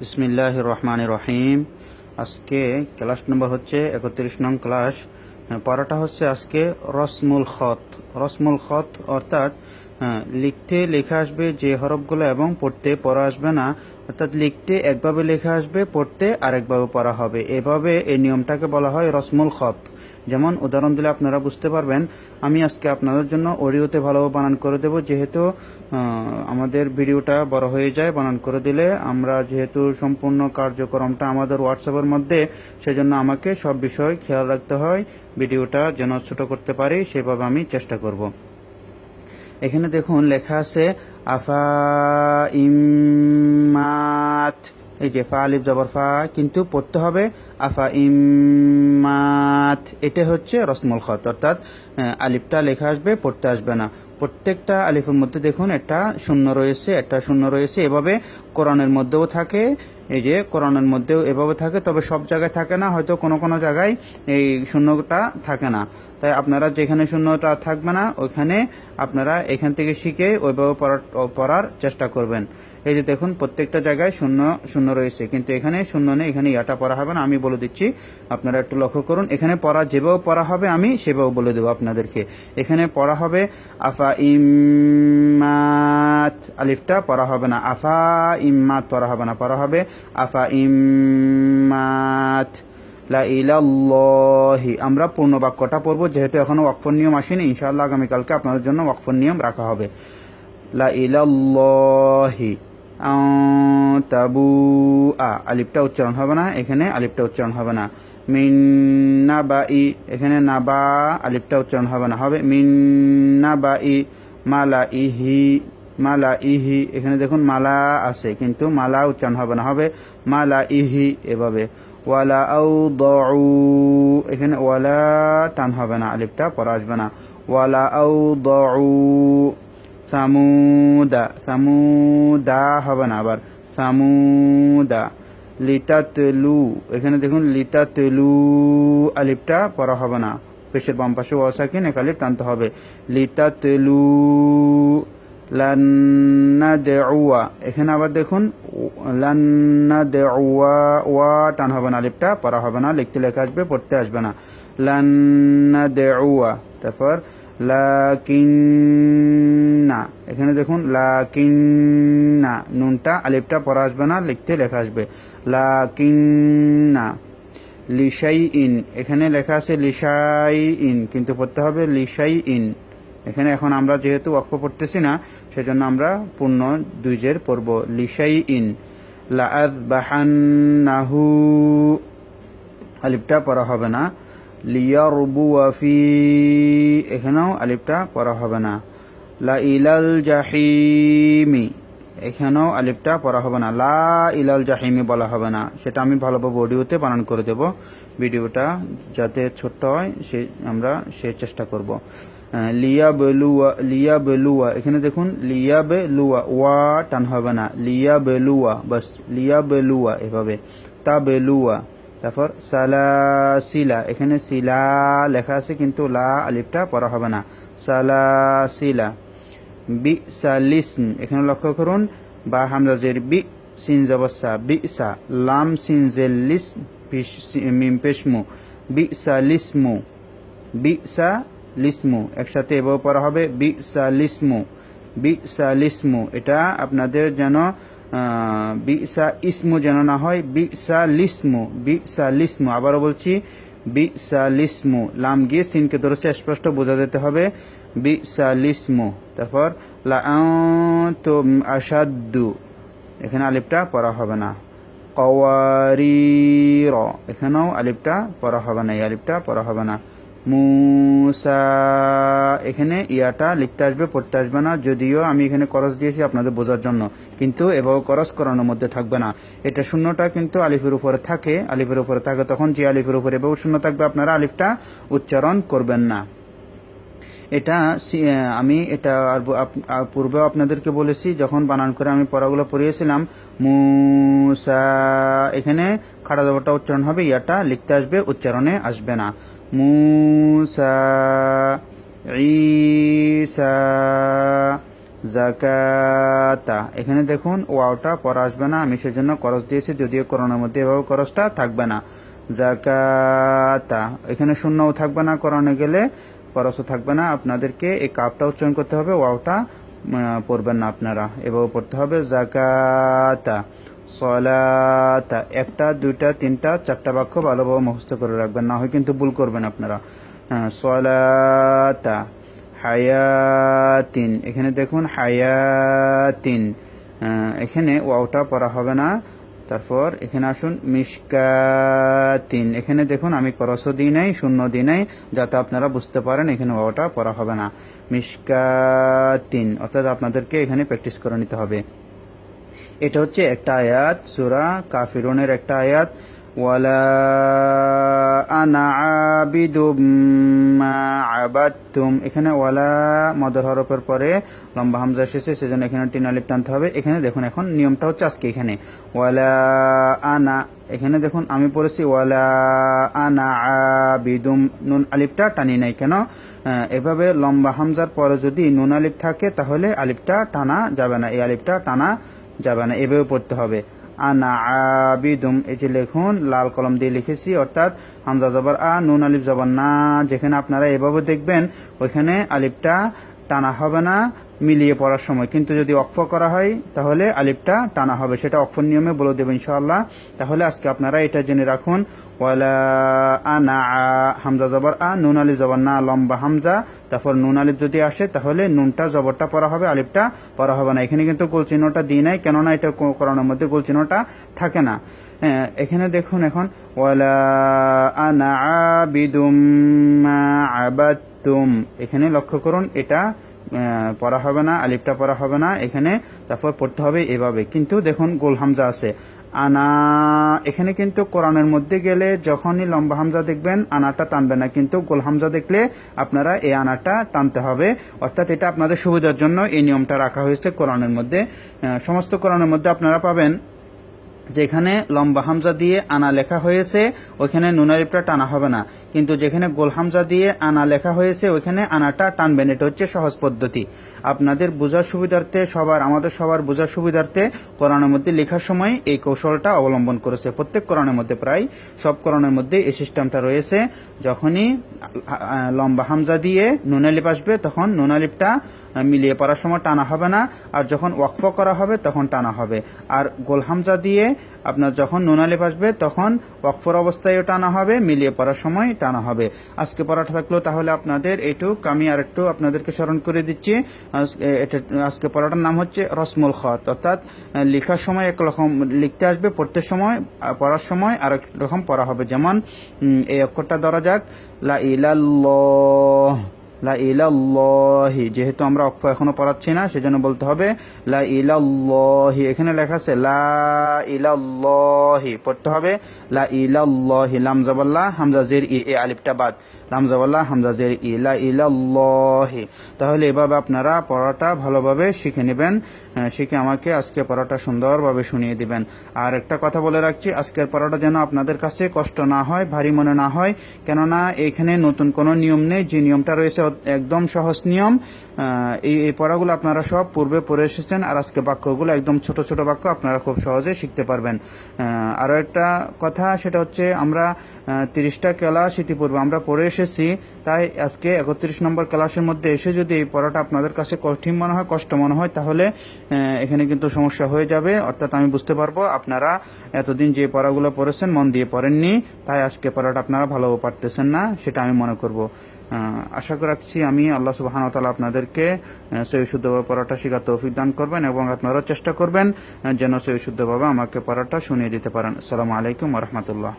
বিসমিল্লাহ রহমান রহিম আজকে ক্লাস নম্বর হচ্ছে একত্রিশ নং ক্লাস। পড়াটা হচ্ছে আজকে রসমুল খত। রসমুল খত অর্থাৎ হ্যাঁ, লিখতে লেখা আসবে যে হরফগুলো এবং পড়তে পড়া আসবে না। অর্থাৎ লিখতে একভাবে লেখা আসবে পড়তে আরেকভাবে পড়া হবে। এভাবে এই নিয়মটাকে বলা হয় রসমুল খত। যেমন উদাহরণ দিলে আপনারা বুঝতে পারবেন আমি আজকে আপনাদের জন্য অডিওতে ভালোভাবে বানান করে দেব। যেহেতু আমাদের ভিডিওটা বড় হয়ে যায় বানান করে দিলে আমরা যেহেতু সম্পূর্ণ কার্যক্রমটা আমাদের হোয়াটসঅ্যাপের মধ্যে সেজন্য আমাকে সব বিষয় খেয়াল রাখতে হয়। ভিডিওটা যেন ছোট করতে পারি সেভাবে আমি চেষ্টা করব। এখানে দেখুন লেখা আছে আফা ইমাত এই যে ফা, আলিফ, জবর, ফা কিন্তু পড়তে হবে আফা ইমাত এটা হচ্ছে রসমুল খত, অর্থাৎ আলিফটা লেখা আসবে, পড়তে আসবে না। প্রত্যেকটা আলিফের মধ্যে দেখুন একটা শূন্য রয়েছে, একটা শূন্য রয়েছে, এভাবে কোরআনের মধ্যেও থাকে, এই যে কোরআনের মধ্যেও এভাবে থাকে, তবে সব জায়গায় থাকে না, হয়তো কোনো কোনো জায়গায় এই শূন্যটা থাকে না। তাই আপনারা যেখানে শূন্যটা থাকবে না, ওইখানে আপনারা এখান থেকে শিখে ওইভাবে পড়ার চেষ্টা করবেন। এই যে দেখুন, প্রত্যেকটা জায়গায় শূন্য শূন্য রয়েছে। কিন্তু এখানে শূন্য নেই, এখানে ইয়াটা পড়া হবে না, আমি বলে দিচ্ছি। আপনারা একটু লক্ষ্য করুন, এখানে পড়া যেভাবে পড়া হবে, আমি সেভাবে বলে দেবো আপনাদেরকে। এখানে পড়া হবে, আফা ইমাত আলিফটা পড়া হবে না। আফা ইম্মাত পড়া হবে না, পড়া হবে আফা ইম্মাত লা ইলাল্লাহি। আমরা পূর্ণ বাক্যটা পড়ব, যেহেতু এখনও ওয়াকফর নিয়ম আসেনি, ইনশাআল্লাহ আগামীকালকে আপনাদের জন্য ওয়াকফর নিয়ম রাখা হবে। লা ইলাল্লাহি। তাবু আ আলিফটা উচ্চারণ হবে না, এখানে আলিপটা উচ্চারণ হবে না। মিন নাবাই, এখানে নাবা, আলিফটা উচ্চারণ হবে না। হবে মিন নাবাই মালা ইহি মালা ইহি এখানে দেখুন মালা আছে, কিন্তু মালা উচ্চারণ হবে না। হবে মালা ইহি এভাবে। ওয়ালা আউ দউ এখানে ওয়ালা টান হবে না, আলিফটা পড়া আসবে না। ওয়ালা আউ দউ সামুদা সামুদা হবে না আবার। সামুদা, লিতাতলু, এখানে দেখুন লিতাতলু, আলিফটা পড়া হবে না। পেশের বাম পাশে ওয়াসাকিন, এক আলিফ টানতে হবে। লিতাতলু লান্না দেউয়া এখানে আবার দেখুন লান্না দেউয়া ওয়া টান হবে না আলিফটা, পড়া হবে না, লিখতে লেখা আসবে, পড়তে আসবে না। লান্না দেউয়া তারপর লাকিন্না। এখানে দেখুন, লাকিন্না, নুনটা, আলিফটা পড়া আসবে না, লিখতে লেখা আসবে। লাকিন্না লিশাই ইন এখানে লেখা আছে লিশাই ইন কিন্তু পড়তে হবে লিশাই ইন এখানে এখন আমরা যেহেতু অক্ষ পড়তেছি না, সেজন্য আমরা পূর্ণ দুইজের পড়ব। লিশাই ইন লাআদ বাহান্নাহু আলিফটা পড়া হবে না। লিয়ারবু ফি। এখানেও আলিফটা পড়া হবে না। লা ইলাল জাহিমি। এখানেও আলিফটা পড়া হবে না। লা ইলাল জাহিমি বলা হবে না। সেটা আমি ভালোভাবে অডিওতে বানান করে দেব। ভিডিওটা যাতে ছোট্ট হয়, সে আমরা সে চেষ্টা করব। লিয়া বেলুয়া লিয়া বেলুয়া এখানে দেখুন লিয়া বেলুয়া ওয়া টান হবে না লিয়া বেলুয়া বাস লিয়া বেলুয়া এভাবে তা বেলুয়া তারপর সালাসিলা, এখানে সিলা লেখা আছে, কিন্তু লা আলিফটা পড়া হবে না, সালাসিলা বি সালিসম এখানে লক্ষ্য করুন, বা হামজাজের বি সিন জবসা বি সা লাম সিন জেলিস মিম পেশমু বি সালিসমু বি সা লিসমু একসাথে এভাবে পড়া হবে বি সালিসমু বি সালিসমু এটা আপনাদের যেন আহ, বিসা ইসমু যেন না হয় বিসা লিসমু বিসা লিসমু আবারও বলছি বিসা লিসমু লাম গিয়ে সিনকে ধরেছে স্পষ্ট বোঝা যেতে হবে বিসা লিসমু তারপর লা আনতুম আসাদ্দু এখানে আলিফটা পড়া হবে না। কওয়ারির। এখানেও আলিপটা পড়া হবে না এই আলিপটা পড়া হবে না। মুসা, এখানে ইয়াটা লিখতে আসবে, পড়তে আসবে না। যদিও আমি এখানে করস দিয়েছি আপনাদের বোঝার জন্য, কিন্তু এভাবে করস করানোর মধ্যে থাকবে না। এটা শূন্যটা কিন্তু আলিফের উপরে থাকে, আলিফের উপরে থাকে, তখন যে আলিফের উপরে এভাবে শূন্য থাকবে, আপনারা আলিফটা উচ্চারণ করবেন না। এটা আমি এটা আর ব- আপ- আ- পূর্বেও আপনাদেরকে বলেছি, যখন বানান করে আমি পড়াগুলো পড়িয়েছিলাম, মুসা, এখানে খাড়া জবরটা উচ্চারণ হবে, ইয়াটা লিখতে আসবে, উচ্চারণে আসবে না। মুসা জাকাতা এখানে দেখুন, ওয়াওটা পরা আসবে না, আমি সেজন্য করস দিয়েছি, যদিও করোনার মধ্যে এভাবে করসটা থাকবে না। জাকাতা এখানে শূন্যও থাকবে না করানো গেলে। করসও থাকবে না, আপনাদেরকে এই কাপটা উচ্চারণ করতে হবে, ওয়াওটা পড়বেন না আপনারা। এভাবে পড়তে হবে জাকাতা সলাতা, একটা, দুইটা, তিনটা, চারটা বাক্য ভালোভাবে মুখস্থ করে রাখবেন, না হয় কিন্তু ভুল করবেন আপনারা। সলাতা, হায়াতিন, এখানে দেখুন, হায়াতিন এখানে ওয়াওটা পড়া হবে না তারপর এখানে আসুন মিসকাতিন এখানে দেখুন, আমি করস দিই নাই, শূন্য দিই নাই, যাতে আপনারা বুঝতে পারেন এখানে ওটা পড়া হবে না। মিসকাতিন অর্থাৎ আপনাদেরকে এখানে প্র্যাকটিস করে নিতে হবে। এটা হচ্ছে একটা আয়াত, সুরা কাফিরুনের একটা আয়াত। ওয়ালা আনা আবিদুম মা আবাদতুম এখানে ওয়ালা মদর হরফের পরে লম্বা হামজা এসেছে, সেজন্য এখানে টিন আলিফ টানতে হবে। এখানে দেখুন, এখন নিয়মটা হচ্ছে আজকে এখানে। ওয়ালা আনা, এখানে দেখুন, আমি পড়েছি, ওয়ালা আনা আবিদুম, নুন আলিফটা টানি নাই কেন? এভাবে লম্বা হামজার পরে যদি নুন আলিফ থাকে, তাহলে আলিফটা টানা যাবে না, এই আলিফটা টানা যাবে না, এভাবে পড়তে হবে। আনা আবিদুম। এটি লিখুন, লাল কলম দিয়ে লিখেছি, অর্থাৎ হামজা জবর আ, নুন, আলিফ জবর না, যেখানে আপনারা এভাবে দেখবেন, ওইখানে আলিফটা টানা হবে না মিলিয়ে পড়ার সময়। কিন্তু যদি অক্ষ করা হয় তাহলে আলিফটা টানা হবে। সেটা অক্ষর নিয়মে বলে দেবেন ইনশাআল্লাহ। তাহলে আজকে আপনারা এটা জেনে রাখুন। হামজা জবর আ নুন আলিফ জবর না লম্বা হামজা। তারপর নুন আলিফ যদি আসে তাহলে নুনটা জবরটা পড়া হবে আলিফটা পড়া হবে না। এখানে কিন্তু গোল চিহ্নটা দিই নাই কেননা এটা করানোর মধ্যে গোল চিহ্নটা থাকে না। হ্যাঁ, এখানে দেখুন এখন ওয়ালা আনা আবাদতুম। এখানে লক্ষ্য করুন এটা পড়া হবে না, আলিফটা পড়া হবে না, এখানে তারপর পড়তে হবে এভাবে। কিন্তু দেখুন, গোল হামজা আছে। আনা, এখানে কিন্তু কোরআনের মধ্যে গেলে যখনই লম্বা হামজা দেখবেন, আনাটা টানবে না। কিন্তু গোল হামজা দেখলে আপনারা এই আনাটা টানতে হবে। অর্থাৎ এটা আপনাদের সুবিধার জন্য এই নিয়মটা রাখা হয়েছে কোরআনের মধ্যে। সমস্ত কোরআনের মধ্যে আপনারা পাবেন। যেখানে লম্বা হামজা দিয়ে আনা লেখা হয়েছে, ওইখানে নুনারিপটা টানা হবে না। কিন্তু যেখানে গোল হামজা দিয়ে আনা লেখা হয়েছে, ওইখানে আনাটা টানবেন এটা হচ্ছে সহজ পদ্ধতি। আপনাদের বোঝার সুবিধার্থে সবার, আমাদের সবার বোঝার সুবিধার্থে কোরআনের মধ্যে লেখার সময় এই কৌশলটা অবলম্বন করেছে। প্রত্যেক কোরআনের মধ্যে প্রায়, সব কোরআনের মধ্যে এই সিস্টেমটা রয়েছে। যখনই লম্বা হামজা দিয়ে নুনালিপ আসবে, তখন নুনালিপটা মিলিয়ে পড়ার সময় টানা হবে না, আর যখন ওয়াকফ করা হবে তখন টানা হবে। আর গোল হামজা দিয়ে আপনার যখন নুনালিপ আসবে তখন ওয়াকফর অবস্থায়ও টানা হবে, মিলিয়ে পড়ার সময় টানা হবে। আজকে পড়াটা থাকল তাহলে আপনাদের এইটুক আমি আর একটু আপনাদেরকে স্মরণ করে দিচ্ছি আজকে পড়াটার নাম হচ্ছে রসমুল খত। অর্থাৎ লেখার সময় একরকম লিখতে আসবে, পড়তে সময় পড়ার সময় আর এক রকম পড়া হবে। যেমন এই অক্ষরটা ধরা যাক। লা ইলাল্লাহ লা যেহেতু আমরা অক্ষ এখনও পড়াচ্ছি না, সেজন্য বলতে হবে লা এখানে লেখা আছে লা পড়তে হবে লা ইলাল্লাহি, লাম জাবাল্লাহ হামজা জের ই, এ আলিফটা বাদ। লাম জাবাল্লাহ হামজা জের ই, লা তাহলে এভাবে আপনারা পড়াটা ভালোভাবে শিখে নেবেন শিখে আমাকে আজকে পড়াটা সুন্দরভাবে শুনিয়ে দিবেন। আর একটা কথা বলে রাখছি, আজকের পড়াটা যেন আপনাদের কাছে কষ্ট না হয়, ভারী মনে না হয়, কেননা এখানে নতুন কোনো নিয়ম নেই, যে নিয়মটা রয়েছে একদম সহজ নিয়ম। এই এই পড়াগুলো আপনারা সব পূর্বে পড়ে এসেছেন আর আজকে বাক্যগুলো একদম ছোট ছোট বাক্য আপনারা খুব সহজে শিখতে পারবেন। আরও একটা কথা, সেটা হচ্ছে আমরা তিরিশটা ক্লাস ইতিপূর্বে আমরা পড়ে এসেছি, তাই আজকে একত্রিশ নম্বর ক্লাসের মধ্যে এসে যদি এই পড়াটা আপনাদের কাছে কঠিন মনে হয়, কষ্ট মনে হয়, তাহলে এখানে কিন্তু সমস্যা হয়ে যাবে। অর্থাৎ আমি বুঝতে পারব আপনারা এতদিন যে পড়াগুলো পড়েছেন, মন দিয়ে পড়েননি, তাই আজকে পড়াটা আপনারা ভালো পারতেছেন না, সেটা আমি মনে করব। আশা করাচ্ছি আমি আল্লাহ সুবাহান তালা আপনাদেরকে সেই শুদ্ধভাবে পড়াটা শেখার তৌফিক দান করবেন এবং আপনারাও চেষ্টা করবেন যেন সেই শুদ্ধভাবে আমাকে পড়াটা শুনিয়ে দিতে পারেন। আসসালামু আলাইকুম রহমতুল্লাহ।